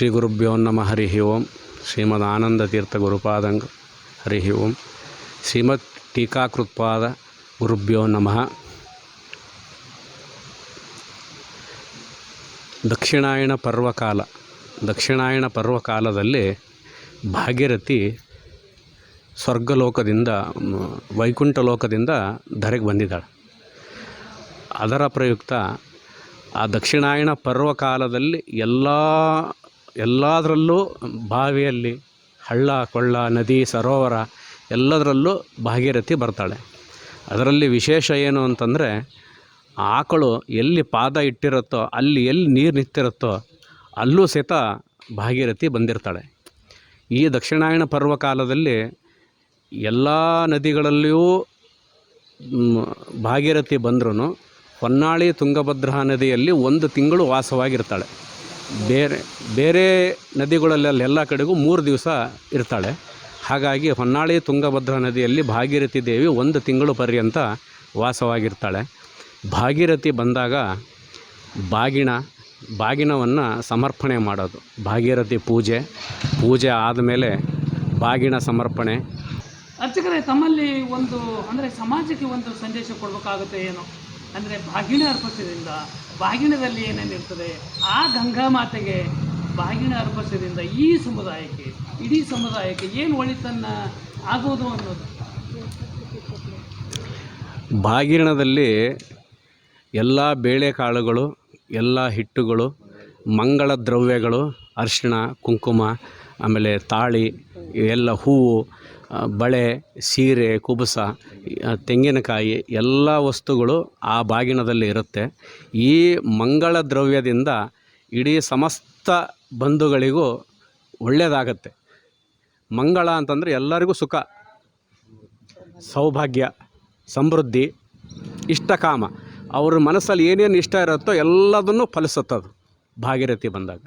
ಶ್ರೀ ಗುರುಭ್ಯೋ ನಮಃ. ಹರಿ ಓಂ. ಶ್ರೀಮದ್ ಆನಂದ ತೀರ್ಥ ಗುರುಪಾದಂಗ. ಹರಿ ಓಂ. ಶ್ರೀಮದ್ ಟೀಕಾಕೃತ್ಪಾದ ಗುರುಭ್ಯೋ ನಮಃ. ದಕ್ಷಿಣಾಯಣ ಪರ್ವಕಾಲ. ದಕ್ಷಿಣಾಯಣ ಪರ್ವಕಾಲದಲ್ಲಿ ಭಾಗೀರಥಿ ಸ್ವರ್ಗಲೋಕದಿಂದ ವೈಕುಂಠ ಲೋಕದಿಂದ ಧರೆಗೆ ಬಂದಿದ್ದಾಳೆ. ಅದರ ಪ್ರಯುಕ್ತ ಆ ದಕ್ಷಿಣಾಯಣ ಪರ್ವಕಾಲದಲ್ಲಿ ಎಲ್ಲ ಎಲ್ಲದರಲ್ಲೂ ಬಾವಿಯಲ್ಲಿ ಹಳ್ಳ, ಕೊಳ್ಳ, ನದಿ, ಸರೋವರ ಎಲ್ಲದರಲ್ಲೂ ಭಾಗೀರಥಿ ಬರ್ತಾಳೆ. ಅದರಲ್ಲಿ ವಿಶೇಷ ಏನು ಅಂತಂದರೆ ಆಕಳು ಎಲ್ಲಿ ಪಾದ ಇಟ್ಟಿರುತ್ತೋ, ಅಲ್ಲಿ ಎಲ್ಲಿ ನೀರು ನಿಂತಿರುತ್ತೋ, ಅಲ್ಲೂ ಸಹಿತ ಭಾಗೀರಥಿ ಬಂದಿರ್ತಾಳೆ. ಈ ದಕ್ಷಿಣಾಯಣ ಪರ್ವಕಾಲದಲ್ಲಿ ಎಲ್ಲ ನದಿಗಳಲ್ಲಿಯೂ ಭಾಗೀರಥಿ ಬಂದ್ರೂ ಹೊನ್ನಾಳಿ ತುಂಗಭದ್ರಾ ನದಿಯಲ್ಲಿ ಒಂದು ತಿಂಗಳು ವಾಸವಾಗಿರ್ತಾಳೆ. ಬೇರೆ ಬೇರೆ ನದಿಗಳಲ್ಲೆಲ್ಲ ಎಲ್ಲ ಕಡೆಗೂ ಮೂರು ದಿವಸ ಇರ್ತಾಳೆ. ಹಾಗಾಗಿ ಹೊನ್ನಾಳಿ ತುಂಗಭದ್ರಾ ನದಿಯಲ್ಲಿ ಭಾಗೀರಥಿ ದೇವಿ ಒಂದು ತಿಂಗಳು ಪರ್ಯಂತ ವಾಸವಾಗಿರ್ತಾಳೆ. ಭಾಗೀರಥಿ ಬಂದಾಗ ಬಾಗಿಣ ಬಾಗಿನವನ್ನು ಸಮರ್ಪಣೆ ಮಾಡೋದು. ಭಾಗೀರಥಿ ಪೂಜೆ ಪೂಜೆ ಆದಮೇಲೆ ಬಾಗಿನ ಸಮರ್ಪಣೆ. ಅರ್ಚಕರೇ, ತಮ್ಮಲ್ಲಿ ಒಂದು, ಅಂದರೆ ಸಮಾಜಕ್ಕೆ ಒಂದು ಸಂದೇಶ ಕೊಡಬೇಕಾಗುತ್ತೆ ಏನು? ಅಂದರೆ ಬಾಗಿನ ಅರ್ಪಿಸೋದ್ರಿಂದ ಬಾಗಿಣದಲ್ಲಿ ಏನೇನಿರ್ತದೆ ಆ ಗಂಗಾ ಮಾತೆಗೆ ಬಾಗಿಣ ಅರ್ಪಿಸೋದ್ರಿಂದ ಈ ಸಮುದಾಯಕ್ಕೆ, ಇಡೀ ಸಮುದಾಯಕ್ಕೆ ಏನು ಒಳಿತನ್ನ ಆಗೋದು ಅನ್ನೋದು. ಬಾಗಿರಣದಲ್ಲಿ ಎಲ್ಲ ಬೇಳೆಕಾಳುಗಳು, ಎಲ್ಲ ಹಿಟ್ಟುಗಳು, ಮಂಗಳ ದ್ರವ್ಯಗಳು ಅರಿಶಿಣ, ಕುಂಕುಮ, ಆಮೇಲೆ ತಾಳಿ, ಎಲ್ಲ ಹೂವು ಬಳೆ, ಸೀರೆ, ಕುಬುಸ ತೆಂಗಿನಕಾಯಿ ಎಲ್ಲ ವಸ್ತುಗಳು ಆ ಬಾಗಿನದಲ್ಲಿ ಇರುತ್ತೆ. ಈ ಮಂಗಳ ದ್ರವ್ಯದಿಂದ ಇಡೀ ಸಮಸ್ತ ಬಂಧುಗಳಿಗೂ ಒಳ್ಳೆಯದಾಗತ್ತೆ. ಮಂಗಳ ಅಂತಂದರೆ ಎಲ್ಲರಿಗೂ ಸುಖ, ಸೌಭಾಗ್ಯ, ಸಮೃದ್ಧಿ ಇಷ್ಟಕಾಮ ಅವ್ರ ಮನಸ್ಸಲ್ಲಿ ಏನೇನು ಇಷ್ಟ ಇರುತ್ತೋ ಎಲ್ಲದನ್ನು ಫಲಿಸುತ್ತದು ಭಾಗೀರಥಿ ಬಂದಾಗ.